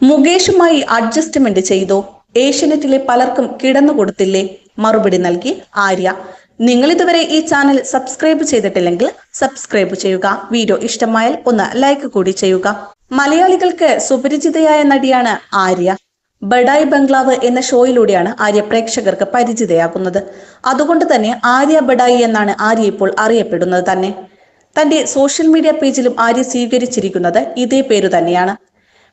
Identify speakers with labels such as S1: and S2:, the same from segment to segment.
S1: മുകേഷുമായി adjustment ചെയ്തോ. ഏഷ്യനെറ്റിലെ പലർക്കും കിടന്നു കൊടുത്തില്ലേ? മറുപടി നൽകി ആര്യ. നിങ്ങൾ ഇതുവരെ ഈ ചാനൽ സബ്സ്ക്രൈബ് ചെയ്തിട്ടില്ലെങ്കിൽ സബ്സ്ക്രൈബ് ചെയ്യുക. വീഡിയോ ഇഷ്ടമായാൽ ഒന്ന് ലൈക്ക് കൂടി ചെയ്യുക. മലയാളികൾക്ക് സുപരിചിതയായ നടിയാണ് ആര്യ. ബഡായ് ബംഗ്ലാവ് എന്ന ഷോയിലൂടെയാണ് ആര്യ പ്രേക്ഷകർക്ക് പരിചിതയാകുന്നത്. അതുകൊണ്ട് തന്നെ ആര്യ ബഡായി എന്നാണ് ആര്യ ഇപ്പോൾ അറിയപ്പെടുന്നത് തന്നെ. തന്റെ സോഷ്യൽ മീഡിയ പേജിലും ആര്യ സ്വീകരിച്ചിരിക്കുന്നത് ഇതേ പേരു തന്നെയാണ്.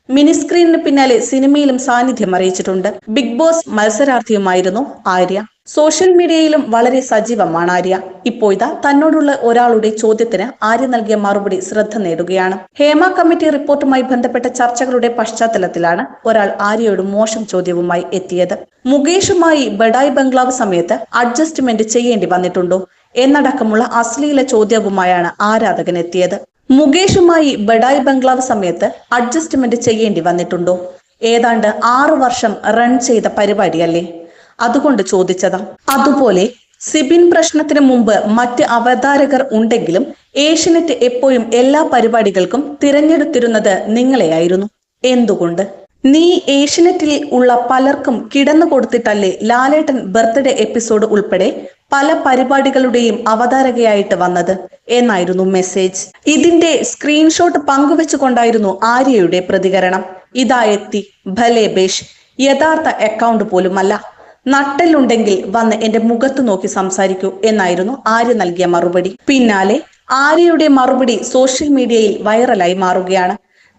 S1: മിനി സ്ക്രീനിന് പിന്നാലെ സിനിമയിലും സാന്നിധ്യം അറിയിച്ചിട്ടുണ്ട്. ബിഗ് ബോസ് മത്സരാർത്ഥിയുമായിരുന്നു ആര്യ. സോഷ്യൽ മീഡിയയിലും വളരെ സജീവമാണ് ആര്യ. ഇപ്പോഴിതാ തന്നോടുള്ള ഒരാളുടെ ചോദ്യത്തിന് ആര്യ നൽകിയ മറുപടി ശ്രദ്ധ നേടുകയാണ്. ഹേമ കമ്മിറ്റി റിപ്പോർട്ടുമായി ബന്ധപ്പെട്ട ചർച്ചകളുടെ പശ്ചാത്തലത്തിലാണ് ഒരാൾ ആര്യയോട് മോശം ചോദ്യവുമായി എത്തിയത്. മുകേഷുമായി ബഡായ് ബംഗ്ലാവ് സമയത്ത് അഡ്ജസ്റ്റ്മെന്റ് ചെയ്യേണ്ടി വന്നിട്ടുണ്ടോ എന്നടക്കമുള്ള അശ്ലീല ചോദ്യവുമായാണ് ആരാധകൻ എത്തിയത്. മുകേഷുമായി ബഡായ് ബംഗ്ലാവ് സമയത്ത് അഡ്ജസ്റ്റ്മെന്റ് ചെയ്യേണ്ടി വന്നിട്ടുണ്ടോ? ഏതാണ്ട് ആറു വർഷം റൺ ചെയ്ത പരിപാടിയല്ലേ? അതുകൊണ്ട് ചോദിച്ചതാ. അതുപോലെ സിബിൻ പ്രശ്നത്തിന് മുമ്പ് മറ്റ് അവതാരകർ ഉണ്ടെങ്കിലും ഏഷ്യനെറ്റ് എപ്പോഴും എല്ലാ പരിപാടികൾക്കും തിരഞ്ഞെടുത്തിരുന്നത് നിങ്ങളെയായിരുന്നു. എന്തുകൊണ്ട്? നീ ഏഷ്യനെറ്റിൽ ഉള്ള പലർക്കും കിടന്നു കൊടുത്തിട്ടല്ലേ ലാലേട്ടൻ ബർത്ത്ഡേ എപ്പിസോഡ് ഉൾപ്പെടെ പല പരിപാടികളുടെയും അവതാരകയായിട്ട് വന്നത് എന്നായിരുന്നു മെസ്സേജ്. ഇതിന്റെ സ്ക്രീൻഷോട്ട് പങ്കുവെച്ചുകൊണ്ടായിരുന്നു ആര്യയുടെ പ്രതികരണം. ഇതാ എത്തി. ഭലേ ബേഷ്. യഥാർത്ഥ അക്കൗണ്ട് പോലുമല്ല. നട്ടലുണ്ടെങ്കിൽ വന്ന് എന്റെ മുഖത്ത് നോക്കി സംസാരിക്കൂ എന്നായിരുന്നു ആര്യ നൽകിയ മറുപടി. പിന്നാലെ ആര്യയുടെ മറുപടി സോഷ്യൽ മീഡിയയിൽ വൈറലായി മാറുകയാണ്.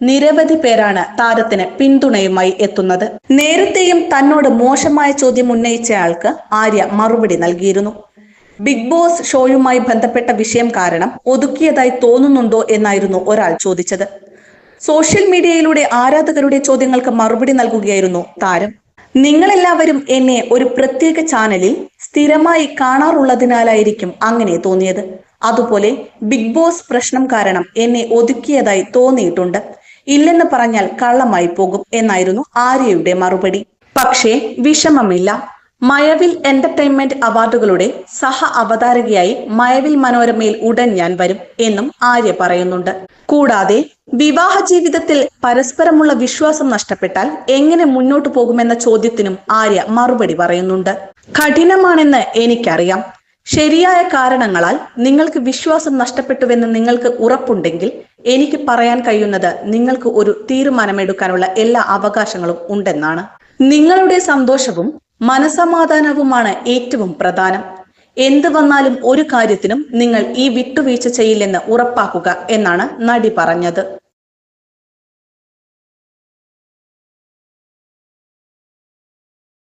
S1: നിരവധി പേരാണ് താരത്തിന് പിന്തുണയുമായി എത്തുന്നത്. നേരത്തെയും തന്നോട് മോശമായ ചോദ്യം ഉന്നയിച്ച ആൾക്ക് ആര്യ മറുപടി നൽകിയിരുന്നു. ബിഗ് ബോസ് ഷോയുമായി ബന്ധപ്പെട്ട വിഷയം കാരണം ഒതുക്കിയതായി തോന്നുന്നുണ്ടോ എന്നായിരുന്നു ഒരാൾ ചോദിച്ചത്. സോഷ്യൽ മീഡിയയിലൂടെ ആരാധകരുടെ ചോദ്യങ്ങൾക്ക് മറുപടി നൽകുകയായിരുന്നു താരം. നിങ്ങളെല്ലാവരും എന്നെ ഒരു പ്രത്യേക ചാനലിൽ സ്ഥിരമായി കാണാറുള്ളതിനാലായിരിക്കും അങ്ങനെ തോന്നിയത്. അതുപോലെ ബിഗ് ബോസ് പ്രശ്നം കാരണം എന്നെ ഒതുക്കിയതായി തോന്നിയിട്ടുണ്ട്. ഇല്ലെന്ന് പറഞ്ഞാൽ കള്ളമായി പോകും എന്നായിരുന്നു ആര്യയുടെ മറുപടി. പക്ഷേ വിഷമമില്ല. മയവിൽ എന്റർടൈൻമെന്റ് അവാർഡുകളുടെ സഹ അവതാരകയായി മയവിൽ മനോരമയിൽ ഉടൻ ഞാൻ വരും എന്നും ആര്യ പറയുന്നുണ്ട്. കൂടാതെ വിവാഹ ജീവിതത്തിൽ പരസ്പരമുള്ള വിശ്വാസം നഷ്ടപ്പെട്ടാൽ എങ്ങനെ മുന്നോട്ടു പോകുമെന്ന ചോദ്യത്തിനും ആര്യ മറുപടി പറയുന്നുണ്ട്. കഠിനമാണെന്ന് എനിക്കറിയാം. ശരിയായ കാരണങ്ങളാൽ നിങ്ങൾക്ക് വിശ്വാസം നഷ്ടപ്പെട്ടുവെന്ന് നിങ്ങൾക്ക് ഉറപ്പുണ്ടെങ്കിൽ എനിക്ക് പറയാൻ കഴിയുന്നത് നിങ്ങൾക്ക് ഒരു തീരുമാനമെടുക്കാനുള്ള എല്ലാ അവകാശങ്ങളും ഉണ്ടെന്നാണ്. നിങ്ങളുടെ സന്തോഷവും മനസമാധാനവുമാണ് ഏറ്റവും പ്രധാനം. എന്ത് വന്നാലും ഒരു കാര്യത്തിനും നിങ്ങൾ ഈ വിട്ടുവീഴ്ച ചെയ്യില്ലെന്ന് ഉറപ്പാക്കുക എന്നാണ് നടി പറഞ്ഞത്.